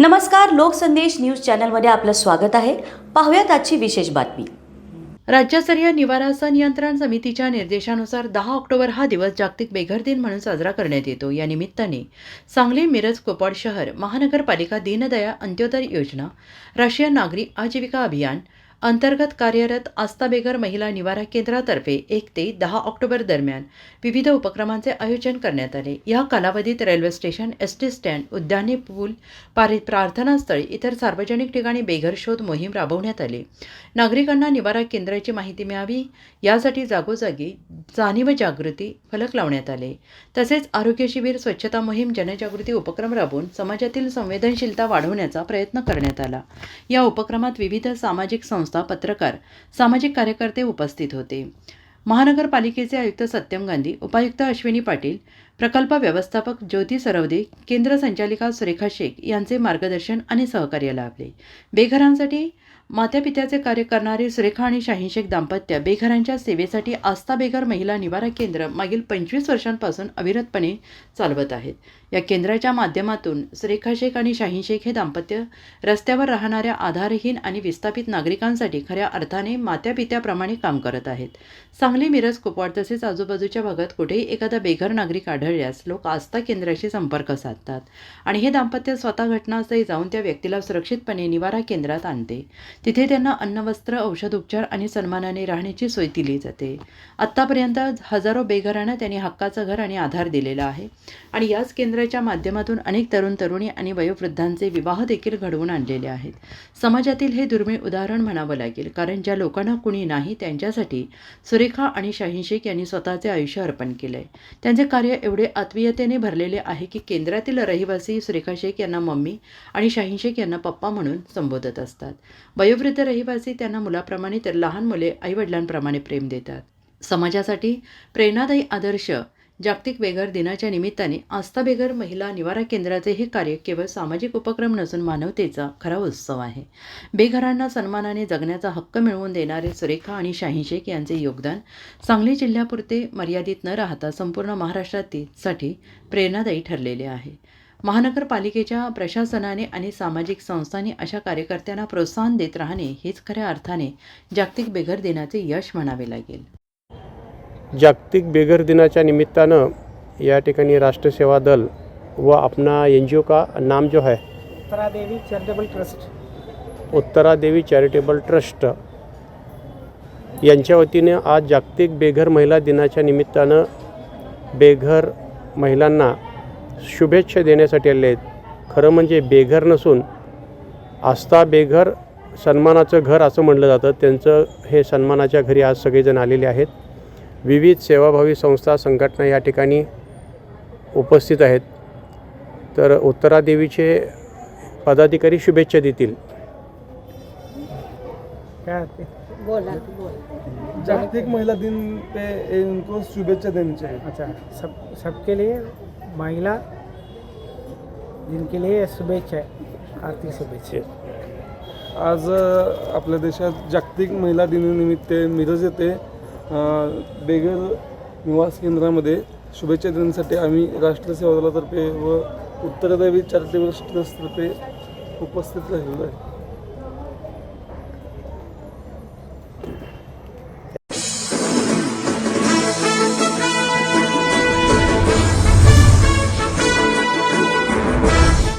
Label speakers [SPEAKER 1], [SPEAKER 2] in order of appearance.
[SPEAKER 1] नमस्कार लोकसंदेश न्यूज चॅनलमध्ये आपलं स्वागत आहे. पाहूयात आजची विशेष बातमी. राज्यस्तरीय निवारा संनियंत्रण समितीच्या निर्देशानुसार दहा ऑक्टोबर हा दिवस जागतिक बेघर दिन म्हणून साजरा करण्यात येतो. या निमित्ताने सांगली मिरज कोपाड शहर महानगरपालिका दीनदया अंत्योदय योजना राष्ट्रीय नागरी आजीविका अभियान अंतर्गत कार्यरत आस्था बेघर महिला निवारा केंद्रातर्फे एक ते दहा ऑक्टोबर दरम्यान विविध उपक्रमांचे आयोजन करण्यात आले. या कालावधीत railway station S T stand उद्याने पूल पारि प्रार्थनास्थळ इतर सार्वजनिक ठिकाणी बेघर शोध मोहीम राबवण्यात आली. नागरिकांना निवारा केंद्राची माहिती मिळावी यासाठी जागोजागी जाणीव जागृती फलक लावण्यात आले. तसेच आरोग्य शिबिर स्वच्छता मोहीम जनजागृती उपक्रम राबवून समाजातील संवेदनशीलता वाढवण्याचा प्रयत्न करण्यात आला. या उपक्रमात विविध सामाजिक संस्था पत्रकार सामाजिक कार्यकर्ते उपस्थित होते. महानगरपालिकेचे आयुक्त सत्यम गांधी उपायुक्त अश्विनी पाटील प्रकल्प व्यवस्थापक ज्योती सरवदे केंद्र संचालिका सुरेखा शेख यांचे मार्गदर्शन आणि सहकार्य लाभले. बेघरांसाठी मात्यापित्याचे कार्य करणारे सुरेखा आणि शाहीन शेख दाम्पत्य बेघरांच्या सेवेसाठी आस्था बेघर महिला निवारा केंद्र मागील पंचवीस वर्षांपासून अविरतपणे चालवत आहेत. या केंद्राच्या माध्यमातून सुरेखा शेख आणि शाहीन शेख हे दाम्पत्य रस्त्यावर राहणाऱ्या आधारहीन आणि विस्थापित नागरिकांसाठी खऱ्या अर्थाने मात्यापित्याप्रमाणे काम करत आहेत. सांगली मिरज कुपवाड तसेच आजूबाजूच्या भागात कुठेही एखादा बेघर नागरिक आढळल्यास लोक आस्था केंद्राशी संपर्क साधतात. आणि हे दाम्पत्य स्वतः घटनास्थळी जाऊन त्या व्यक्तीला सुरक्षितपणे निवारा केंद्रात आणते. तिथे त्यांना अन्न वस्त्र औषध उपचार आणि सन्मानाने राहण्याची सोय दिली जाते. आत्तापर्यंत हजारो बेघरांना त्यांनी हक्काचं घर आणि आधार दिलेला आहे. आणि याच केंद्राच्या माध्यमातून अनेक तरुण तरुणी आणि वयोवृद्धांचे विवाह देखील घडवून आणलेले आहेत. समाजातील हे दुर्मिळ उदाहरण म्हणावं लागेल कारण ज्या लोकांना कुणी नाही त्यांच्यासाठी सुरेखा आणि शाहीन शेख यांनी स्वतःचे आयुष्य अर्पण केले त्यांचे कार्य एवढे आत्मीयतेने भरलेले आहे की केंद्रातील रहिवासी सुरेखा शेख यांना मम्मी आणि शाहीन शेख यांना पप्पा म्हणून संबोधत असतात. वयोवृद्ध रहिवासी त्यांना मुलाप्रमाणे तर लहान मुले आईवडिलांप्रमाणे प्रेम देतात. समाजासाठी प्रेरणादायी आदर्श जागतिक बेघर दिनाच्या निमित्ताने आस्था बेघर महिला निवारा केंद्राचे हे कार्य केवळ सामाजिक उपक्रम नसून मानवतेचा खरा उत्सव आहे. बेघरांना सन्मानाने जगण्याचा हक्क मिळवून देणारे सुरेखा आणि शाहीन शेख यांचे योगदान सांगली जिल्ह्यापुरते मर्यादित न राहता संपूर्ण महाराष्ट्रातीसाठी प्रेरणादायी ठरलेले आहे. महानगरपालिकेच्या प्रशासनाने आणि सामाजिक संस्थांनी अशा कार्यकर्त्यांना प्रोत्साहन देत राहणे हेच खऱ्या अर्थाने जागतिक बेघर दिनाचे यश म्हणावे लागेल.
[SPEAKER 2] जागतिक बेघर दिनाच्या निमित्तानं या ठिकाणी राष्ट्रसेवा दल व अपना एन जी ओ का नाम जो है
[SPEAKER 3] उत्तरा देवी चैरिटेबल ट्रस्ट.
[SPEAKER 2] उत्तरा देवी चॅरिटेबल ट्रस्ट यांच्या वतीने आज जागतिक बेघर महिला दिनाच्या निमित्तानं बेघर महिलांना शुभेच्छा देण्यासाठी आले आहेत. खरं म्हणजे बेघर नसून आस्था बेघर सन्मानाचं घर असं म्हटलं जातं. त्यांचं हे सन्मानाच्या घरी आज सगळेजण आलेले आहेत. विविध सेवाभावी संस्था संघटना या ठिकाणी उपस्थित आहेत. तर उत्तरादेवीचे पदाधिकारी शुभेच्छा देतील.
[SPEAKER 3] क्या?
[SPEAKER 4] जागतिक महिला दिन पे इनको शुभेच्छा देनी चाहिए
[SPEAKER 3] अच्छा सब सबके लिए महिला जिनके लिए शुभेच्छा आर्थिक शुभेच्छा.
[SPEAKER 4] आज आपल्या देशात जागतिक महिला दिनानिमित्त मिरज येथे बेघर निवास केंद्रामध्ये शुभेच्छा देण्यासाठी आम्ही राष्ट्रीय सेवा दलातर्फे व उत्तरदैवी चॅरिटेबल ट्रस्टतर्फे उपस्थित राहिलेलो आहे.